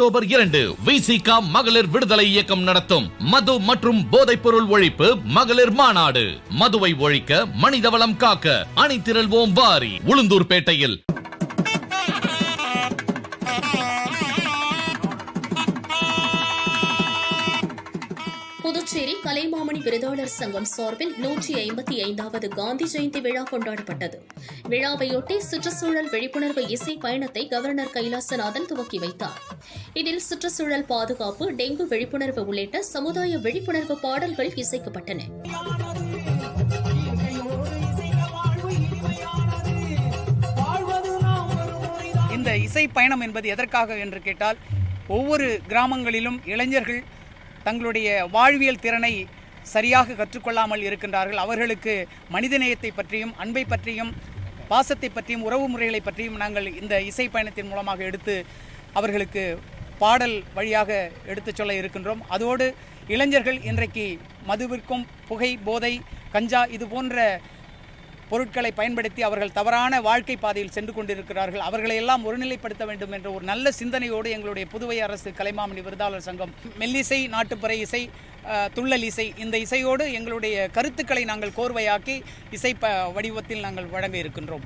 October இரண்டு விசிகா மகளிர் விடுதலை இயக்கம் நடத்தும். மது மற்றும் போதைப் பொருள் ஒழிப்பு மகளிர் மாநாடு. மதுவை ஒழிக்க மனிதவளம் காக்க அணிதிரள்வோம் வாரி உளுந்தூர்பேட்டையில். புதுச்சேரி கலைமாமணி விருதாளர் சங்கம் சார்பில் நூற்றி ஐம்பத்தி ஐந்தாவது காந்தி ஜெயந்தி விழா கொண்டாடப்பட்டது. விழாவையொட்டி சுற்றுச்சூழல் விழிப்புணர்வு இசை பயணத்தை கவர்னர் கைலாசநாதன் துவக்கி வைத்தார். இதில் சுற்றுச்சூழல் பாதுகாப்பு டெங்கு விழிப்புணர்வு உள்ளிட்ட சமுதாய விழிப்புணர்வு பாடல்கள் இசைக்கப்பட்டன. இந்த இசை பயணம் என்பது எதற்காக என்று கேட்டால் ஒவ்வொரு கிராமங்களிலும் இளைஞர்கள் தங்களுடைய வாழ்வியல் திறனை சரியாக கற்றுக்கொள்ளாமல் இருக்கின்றார்கள். அவர்களுக்கு மனிதநேயத்தை பற்றியும் அன்பை பற்றியும் பாசத்தை பற்றியும் உறவு முறைகளை பற்றியும் நாங்கள் இந்த இசை பயணத்தின் மூலமாக எடுத்து அவர்களுக்கு பாடல் வழியாக எடுத்துச் சொல்ல இருக்கின்றோம். அதோடு இளைஞர்கள் இன்றைக்கு மதுவிற்கும் புகை போதை கஞ்சா இது போன்ற பொருட்களை பயன்படுத்தி அவர்கள் தவறான வாழ்க்கை பாதையில் சென்று கொண்டிருக்கிறார்கள். அவர்களை எல்லாம் ஒருநிலைப்படுத்த வேண்டும் என்ற ஒரு நல்ல சிந்தனையோடு எங்களுடைய புதுவை அரசு கலைமாமணி விருதாளர் சங்கம் மெல்லிசை நாட்டுப்புற இசை துள்ளல் இசை இந்த இசையோடு எங்களுடைய கருத்துக்களை நாங்கள் கோர்வையாக்கி இசை ப வடிவத்தில் நாங்கள் வழங்க இருக்கின்றோம்.